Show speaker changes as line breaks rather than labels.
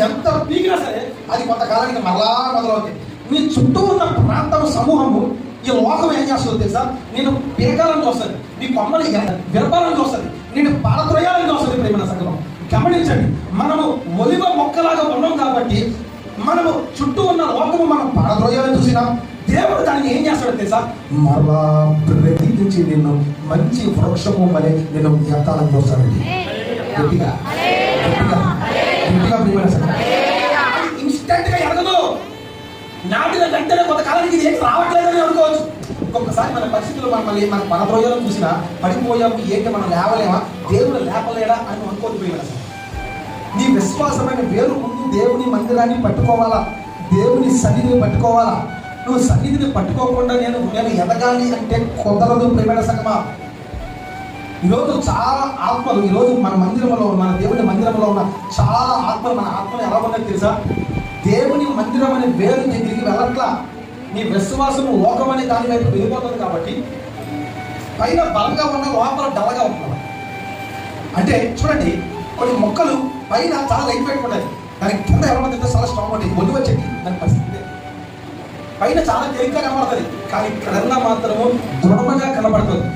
ఎంత పీకినా సరే అది కొంతకాలానికి మరలా మొదలవుతుంది. మీ చుట్టూ ఉన్న ప్రాంతం సమూహము ఈ లోకం ఏం చేస్తుందో తెలుసా? నేను పీకాలని చూస్తుంది నీ కొమ్మలు విరపాలని చూస్తుంది నేను పారద్రోయాలని చూస్తుంది ప్రేమ సంగమం గమనించండి మనము ఒలివ మొక్కలాగా ఉన్నాం కాబట్టి మనము చుట్టూ ఉన్న లోకము మనం పారద్రోయాలని చూసినాం దేవుడు దాన్ని ఏం చేస్తాడు తెలుసా? మరలా బ్రతికించి నిన్ను మంచి వృక్షము వలె నేను ఎత్తాలని చూస్తానండి గట్టిగా గట్టిగా. గట్టిగా ప్రియమైన ఇన్స్టెంట్గా ఎరగదు నాటిన వెంటనే కొంతకాలానికి ఇది ఏం రావట్లేదని అనుకోవచ్చు. ఒక్కొక్కసారి మన పరిస్థితులు మనం మళ్ళీ మన పనప్రయోజనం చూసినా పడిపోయాము ఏంటి మనం లేవలేమా? దేవుడు లేపలేడా అని అనుకోని పోయిన నీ విశ్వాసమైన వేరు ముందు దేవుని మందిరాన్ని పట్టుకోవాలా? దేవుని సన్నిధిని పట్టుకోవాలా? నువ్వు సన్నిధిని పట్టుకోకుండా నేను నేను ఎదగాలి అంటే కుదరదు ప్రేమైన సంగమా? ఈరోజు చాలా ఆత్మలు ఈరోజు మన మందిరంలో మన దేవుని మందిరంలో ఉన్న చాలా ఆత్మలు మన ఆత్మలు ఎలా ఉన్నాయి తెలుసా? దేవుని మందిరం అనే వేరు దగ్గరికి వెళ్ళట్లా. నీ విశ్వాసం లోకం అనే దాని వైపు వెళ్ళిపోతుంది కాబట్టి పైన బలంగా ఉన్న లోపల డలగా ఉంటుంది అంటే చూడండి కొన్ని మొక్కలు పైన చాలా లైట్ పెట్టుకుంటాయి దానికి కింద ఎవరైనా చాలా స్ట్రాంగ్ ఉంటుంది ఒలివ చెట్టు దాని పరిస్థితి పైన చాలా తేలిగ్గా కనబడుతుంది. కానీ క్రింద మాత్రము దృఢంగా కనబడుతుంది.